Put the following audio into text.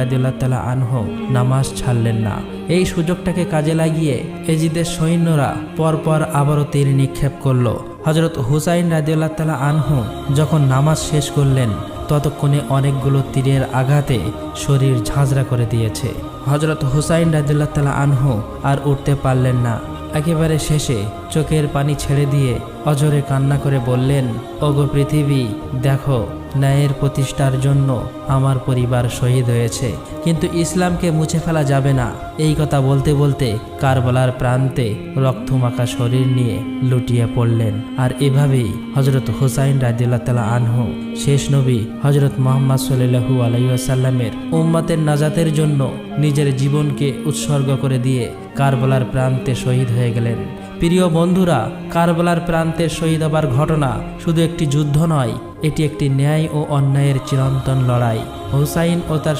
রাদিউল্লাহ তালা আনহ নামাজ ছাড়লেন না। এই সুযোগটাকে কাজে লাগিয়ে এজিদের সৈন্যরা পরপর আবারও তীর নিক্ষেপ করল। হজরত হুসাইন রাদিউল্লাহ তালা আনহু যখন নামাজ শেষ করলেন, ততক্ষণে অনেকগুলো তীরের আঘাতে শরীর ঝাঁঝরা করে দিয়েছে। হজরত হুসাইন রাদিউল্লাহ তালা আনহু আর উঠতে পারলেন না। একেবারে শেষে চোখের পানি ছেড়ে দিয়ে অজরে কান্না করে বললেন, ওগো পৃথিবী, দেখো, ন্যায়ের প্রতিষ্ঠার জন্য আমার পরিবার শহীদ হয়েছে। কিন্তু ইসলামকে মুছে ফেলা যাবে না। এই কথা বলতে বলতে কারবালার প্রান্তে রক্তমাখা শরীর নিয়ে লুটিয়ে পড়লেন। আর এভাবেই হজরত হুসাইন রাদিল্লা তালা আনহু, শেষ নবী হজরত মোহাম্মদ সাল্লু আলাইসাল্লামের উম্মাতের নাজাতের জন্য নিজের জীবনকে উৎসর্গ করে দিয়ে কারবালার প্রান্তে শহীদ হয়ে গেলেন। প্রিয় বন্ধুরা, কারবলার প্রান্তে শহীদ হবার ঘটনা শুধু একটি যুদ্ধ নয়, এটি একটি ন্যায় ও অন্যায়ের চিরন্তন লড়াই। হুসাইন ও তার